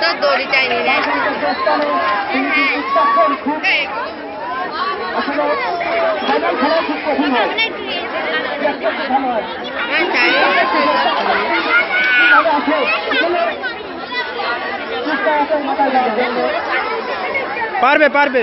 তো দড়ি চাইনি পারবে পারবে।